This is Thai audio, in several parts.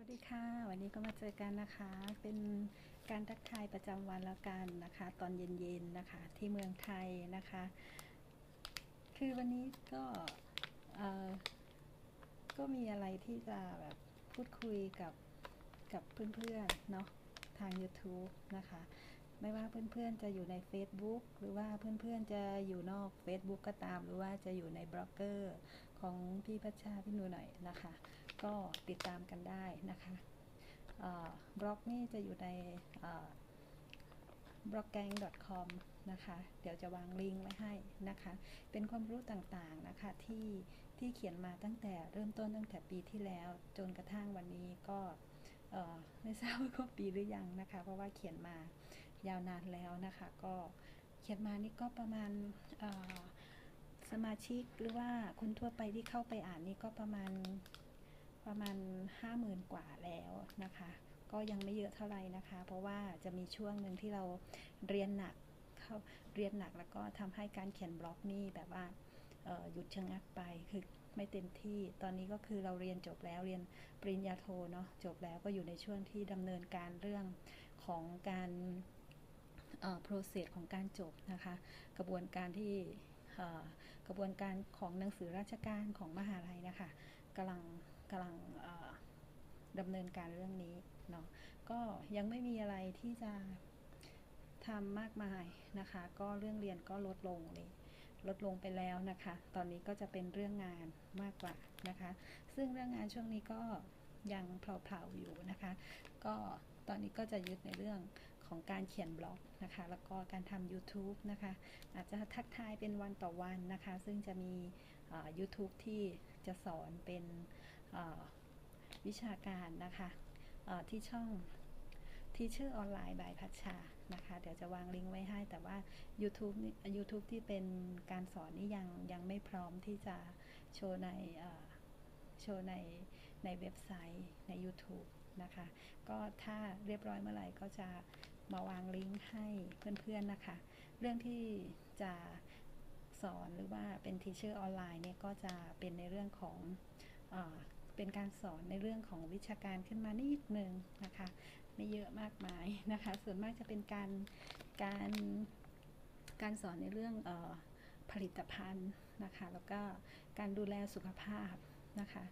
วัสดีค่ะ วันนี้ก็มาเจอกันนะคะ เป็นการทักทายประจำวันแล้วกันนะคะ ตอนเย็นๆนะคะ ที่เมืองไทยนะคะ คือวันนี้ก็เออก็มีอะไรที่จะแบบพูดคุยกับกับเพื่อนๆเนาะทาง YouTube นะคะ ไม่ว่าเพื่อนๆจะอยู่ใน Facebook หรือว่าเพื่อนๆจะอยู่นอก Facebook ก็ตาม หรือว่าจะอยู่ในบล็อกเกอร์ของพี่พัชชาพี่หนูหน่อยนะคะ ก็ติดตามกันได้นะคะบล็อกนี่จะอยู่ใน b l o g g a n g c o m นะคะ เดี๋ยวจะวางลิงก์ไว้ให้นะคะ เป็นความรู้ต่างๆนะคะที่ที่เขียนมาตั้งแต่เริ่มต้นตั้งแต่ปีที่แล้ว จนกระทั่งวันนี้ก็ไม่ทราบว่าครบปีหรือยังนะคะ เพราะว่าเขียนมายาวนานแล้วนะคะ ก็เขียนมานี่ก็ประมาณสมาชิกหรือว่าคนทั่วไปที่เข้าไปอ่านนี่ก็ประมาณ มาณห้าหมื่นกว่าแล้วนะคะ ก็ยังไม่เยอะเท่าไหร่นะคะ เพราะว่าจะมีช่วงหนึ่งที่เราเรียนหนักเข้าเรียนหนักแล้วก็ทำให้การเขียนบล็อกนี่แบบว่าหยุดชะงักไปคือไม่เต็มที่ ตอนนี้ก็คือเราเรียนจบแล้วเรียนปริญญาโทเนาะจบแล้วก็อยู่ในช่วงที่ดำเนินการเรื่องของการโปรเซสของการจบนะคะ กระบวนการที่กระบวนการของหนังสือราชการของมหาลัยนะคะกำลัง กำลังดำเนินการเรื่องนี้เนาะก็ยังไม่มีอะไรที่จะทำมากมายนะคะ ก็เรื่องเรียนก็ลดลงเลยลดลงไปแล้วนะคะ ตอนนี้ก็จะเป็นเรื่องงานมากกว่านะคะ ซึ่งเรื่องงานช่วงนี้ก็ยังเผาๆอยู่นะคะ ก็ตอนนี้ก็จะยึดในเรื่องของการเขียนบล็อกนะคะ แล้วก็การทำ YouTube นะคะ อาจจะทักทายเป็นวันต่อวันนะคะ ซึ่งจะมี YouTube ที่จะสอนเป็น วิชาการนะคะที่ช่องที่ชื่อออนไลน์บายพัชชานะคะ เดี๋ยวจะวางลิงก์ไว้ให้ แต่ว่า YouTube นี่ YouTube ที่เป็นการสอนนี่ยังยังไม่พร้อมที่จะโชว์ในโชว์ในในเว็บไซต์ใน YouTube นะคะ ก็ถ้าเรียบร้อยเมื่อไหร่ก็จะมาวางลิงก์ให้เพื่อนๆนะคะ เรื่องที่จะสอนหรือว่าเป็นทีเชอร์ออนไลน์เนี่ยก็จะเป็นในเรื่องของอ เป็นการสอนในเรื่องของวิชาการขึ้นมานิดนึงนะคะ ไม่เยอะมากมายนะคะ ส่วนมากจะเป็นการการการสอนในเรื่องออผลิตภัณฑ์นะคะ แล้วก็การดูแลสุขภาพนะคะ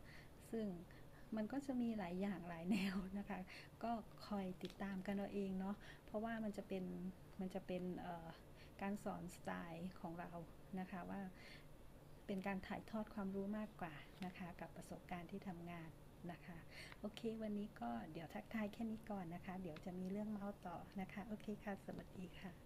ซึ่งมันก็จะมีหลายอย่างหลายแนวนะคะ ก็คอยติดตามกันเอาเองเนาะ เพราะว่ามันจะเป็นมันจะเป็นการสอนสไตล์ของเรานะคะว่า เป็นการถ่ายทอดความรู้มากกว่านะคะ กับประสบการณ์ที่ทำงานนะคะ โอเค วันนี้ก็เดี๋ยวทักทายแค่นี้ก่อนนะคะ เดี๋ยวจะมีเรื่องเมาส์ต่อนะคะ โอเคค่ะ สวัสดีค่ะ